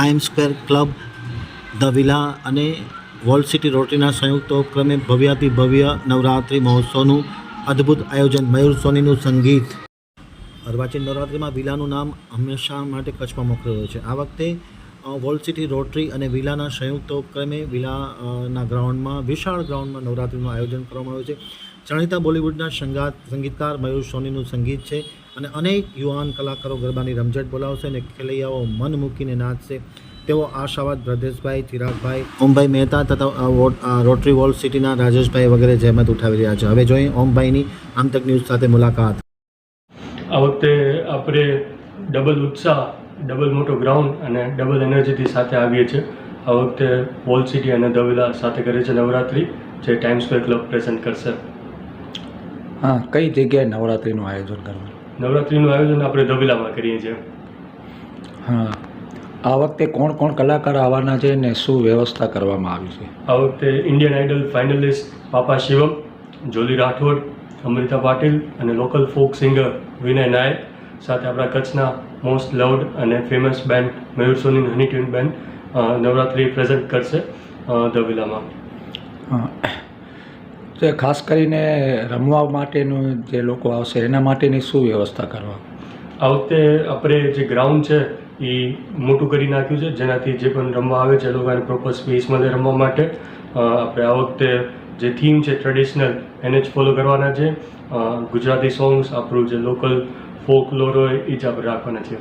Time Square Club, the Villa અને wall city રોટરીના સંયુક્ત ઉપક્રમે ભવ્યાતિ ભવ્ય નવરાત્રિ મહોત્સવનું અદ્ભુત આયોજન, મયુર સોનીનું સંગીત. અર્વાચીન નવરાત્રિમાં વિલાનું નામ હંમેશા માટે કચ્છમાં મોકલ્યું છે. આ વખતે અ, વોલ સિટી રોટરી અને વિલાના સંયુક્ત ઉપક્રમે વિલાના ગ્રાઉન્ડમાં વિશાળ ગ્રાઉન્ડમાં નવરાત્રિનું આયોજન કરવામાં આવ્યું છે. જાણીતા બોલિવૂડના સંગાત સંગીતકાર મયુર સોનીનું સંગીત છે અને અનેક યુવાન કલાકારો ગરબાની રમઝટ બોલાવશે અને ખેલૈયાઓ મન મૂકીને નાચશે. તેઓ આશાવાદ બ્રદેશભાઈ ચિરાગભાઈ ઓમભાઈ મહેતા તથા રોટરી વોલ સિટીના રાજેશભાઈ વગેરે જહેમત ઉઠાવી રહ્યા છે. હવે જોઈએ ઓમભાઈની આમતક ન્યૂઝ સાથે મુલાકાત. આ વખતે આપણે ડબલ ઉત્સાહ ડબલ મોટો ગ્રાઉન્ડ અને ડબલ એનર્જીથી સાથે આવીએ છીએ. આ વખતે વોલ સિટી અને દવેલા સાથે કરે છે નવરાત્રિ જે ટાઈમ સ્ક્વેર ક્લબ પ્રેઝન્ટ કરશે. હા કઈ જગ્યાએ નવરાત્રિનું આયોજન કરવાનું? નવરાત્રિનું આયોજન આપણે દવેલામાં કરીએ છીએ. હા. આ વખતે કોણ કોણ કલાકાર આવવાના છે ને શું વ્યવસ્થા કરવામાં આવી છે? આ વખતે Indian Idol finalist Papa Shivam Jolly Rathod Amruta Patil અને local folk singer Vinay Nayak સાથે આપણા કચ્છના મોસ્ટ લવડ અને famous band Mayur Soni Honey Tune band Navratri present કરશે હા જે ખાસ કરીને રમવા માટેનું જે લોકો આવશે એના માટેની શું વ્યવસ્થા કરવા? આ વખતે આપણે જે ગ્રાઉન્ડ છે એ મોટું કરી નાખ્યું છે જેનાથી જે પણ રમવા આવે છે લોકોને પ્રોપર સ્પેસ મળે રમવા માટે. આપણે આ વખતે જે થીમ છે ટ્રેડિશનલ એને જ ફોલો કરવાના છે. ગુજરાતી સોંગ્સ આપણું જે લોકલ ફોક લોર હોય એ જ આપણે રાખવાના છે